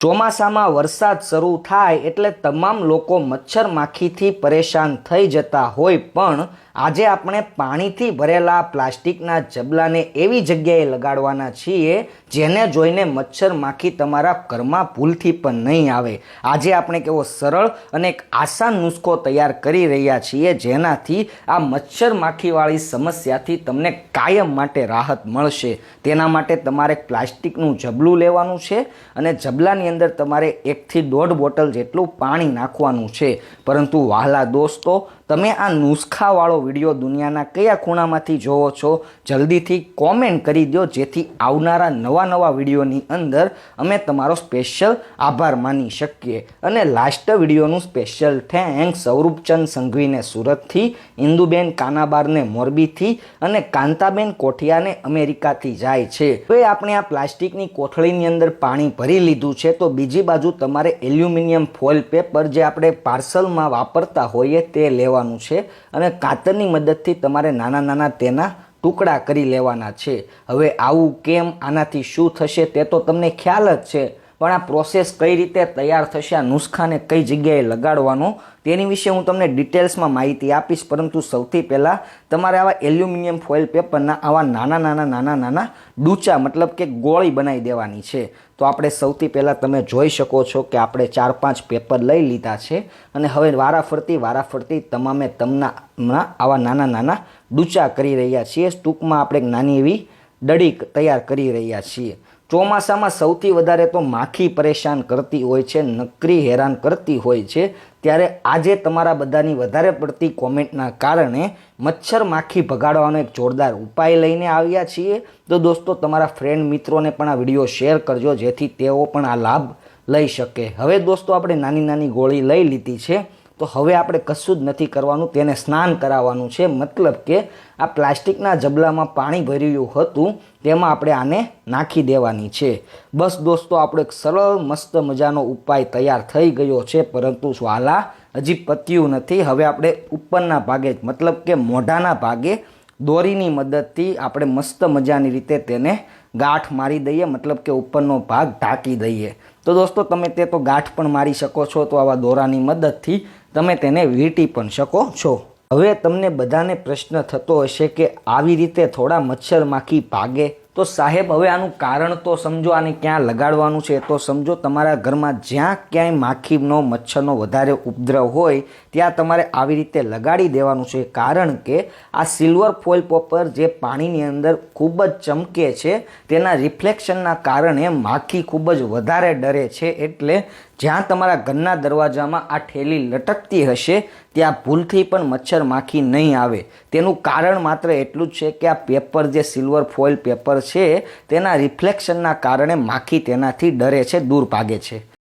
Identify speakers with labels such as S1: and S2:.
S1: ચોમાસામાં વરસાદ શરૂ થાય એટલે તમામ લોકો મચ્છર માખીથી પરેશાન થઈ જતા હોય પણ આજે આપણે પાણીથી ભરેલા પ્લાસ્ટિકના જબલાને એવી જગ્યાએ લગાડવાના છીએ જેને જોઈને મચ્છર માખી તમારા ઘરમાં ભૂલથી પણ નહીં આવે. આજે આપણે કેવો સરળ અને એક આસાન નુસ્ખો તૈયાર કરી રહ્યા છીએ જેનાથી આ મચ્છર માખીવાળી સમસ્યાથી તમને કાયમ માટે રાહત મળશે. તેના માટે તમારે પ્લાસ્ટિકનું જબલું લેવાનું છે અને જબલાની અંદર તમારે એકથી દોઢ બોટલ જેટલું પાણી નાખવાનું છે. પરંતુ વહાલા દોસ્તો તમે આ નુસ્ખાવાળો વીડિયો દુનિયાના કયા ખૂણામાંથી જોવો છો, જલ્દીથી કોમેન્ટ કરી દો જેથી આવનારા નવા નવા વિડીયોની અંદર અમે તમારો સ્પેશિયલ આભાર માની શકીએ. અને લાસ્ટ વિડીયોનું સ્પેશિયલ થેન્ક્સ સ્વરૂપચંદ સંઘવીને સુરતથી, ઇન્દુબેન કાનાબારને મોરબીથી અને કાંતાબેન કોઠિયાને અમેરિકાથી જાય છે. હવે આપણે આ પ્લાસ્ટિકની કોથળીની અંદર પાણી ભરી લીધું છે, તો બીજી બાજુ તમારે એલ્યુમિનિયમ ફોઇલ પેપર જે આપણે પાર્સલમાં વાપરતા હોઈએ તે લેવાનું છે અને કાતરની મદદથી તમારે નાના નાના તેના ટુકડા કરી લેવાના છે. હવે આવું કેમ, આનાથી શું થશે તે તો તમને ખ્યાલ જ છે. પણ આ પ્રોસેસ કઈ રીતે તૈયાર થશે, આ નુસ્ખાને કઈ જગ્યાએ લગાડવાનો, તેની વિશે હું તમને ડિટેલ્સમાં માહિતી આપીશ. પરંતુ સૌથી પહેલાં તમારે આવા એલ્યુમિનિયમ ફોઇલ પેપરના આવા નાના નાના નાના નાના ડૂચા, મતલબ કે ગોળી બનાવી દેવાની છે. તો આપણે સૌથી પહેલાં તમે જોઈ શકો છો કે આપણે ચાર પાંચ પેપર લઈ લીધા છે અને હવે વારાફરતી વારાફરતી તમામે તમના આવા નાના નાના ડૂચા કરી રહ્યા છીએ. ટૂંકમાં આપણે નાની એવી દડી તૈયાર કરી રહ્યા છીએ. ચોમાસામાં સૌથી વધારે તો માખી પરેશાન કરતી હોય છે, નકરી હેરાન કરતી હોય છે. ત્યારે આજે તમારા બધાની વધારે પડતી કોમેન્ટના કારણે મચ્છર માખી ભગાડવાનો એક જોરદાર ઉપાય લઈને આવ્યા છીએ. તો દોસ્તો, તમારા ફ્રેન્ડ મિત્રોને પણ આ વીડિયો શેર કરજો, જેથી તેઓ પણ આ લાભ લઈ શકે. હવે દોસ્તો, આપણે નાની નાની ગોળી લઈ લીધી છે. તો હવે આપણે કશું જ નથી કરવાનું, તેને સ્નાન કરાવવાનું છે. મતલબ કે આ પ્લાસ્ટિકના જબલામાં પાણી ભર્યું હતું, તેમાં આપણે આને નાખી દેવાની છે. બસ દોસ્તો, આપણો એક સરળ, મસ્ત મજાનો ઉપાય તૈયાર થઈ ગયો છે, પરંતુ શ્વાલા હજી પત્યું નથી. હવે આપણે ઉપરના ભાગે, મતલબ કે મોઢાના ભાગે દોરીની મદદથી આપણે મસ્ત મજાની રીતે તેને ગાંઠ મારી દઈએ, મતલબ કે ઉપરનો ભાગ ઢાંકી દઈએ. તો દોસ્તો, તમે તે તો ગાંઠ પણ મારી શકો છો, તો આવા દોરાની મદદથી તમે તેને વીંટી પણ શકો છો. હવે તમને બધાને પ્રશ્ન થતો હશે કે આવી રીતે થોડા મચ્છર માખી ભાગે. તો સાહેબ, હવે આનું કારણ તો સમજો આને ક્યાં લગાડવાનું છે. તો સમજો તમારા ઘરમાં જ્યાં ક્યાંય માખીનો મચ્છરનો વધારે ઉપદ્રવ હોય, ત્યાં તમારે આવી રીતે લગાડી દેવાનું છે. કારણ કે આ સિલ્વર ફોઇલ પોપર જે પાણીની અંદર ખૂબ જ ચમકે છે, તેના રિફ્લેક્શનના કારણે માખી ખૂબ જ વધારે ડરે છે. એટલે જ્યાં તમારા ઘરના દરવાજામાં આ ઠેલી લટકતી હશે, ત્યાં ભૂલથી પણ મચ્છર માખી નહીં આવે. તેનું કારણ માત્ર એટલું જ છે કે આ પેપર જે સિલ્વર ફોઇલ પેપર છે, તેના રિફ્લેક્શનના કારણે માખી તેનાથી ડરે છે, દૂર ભાગે છે.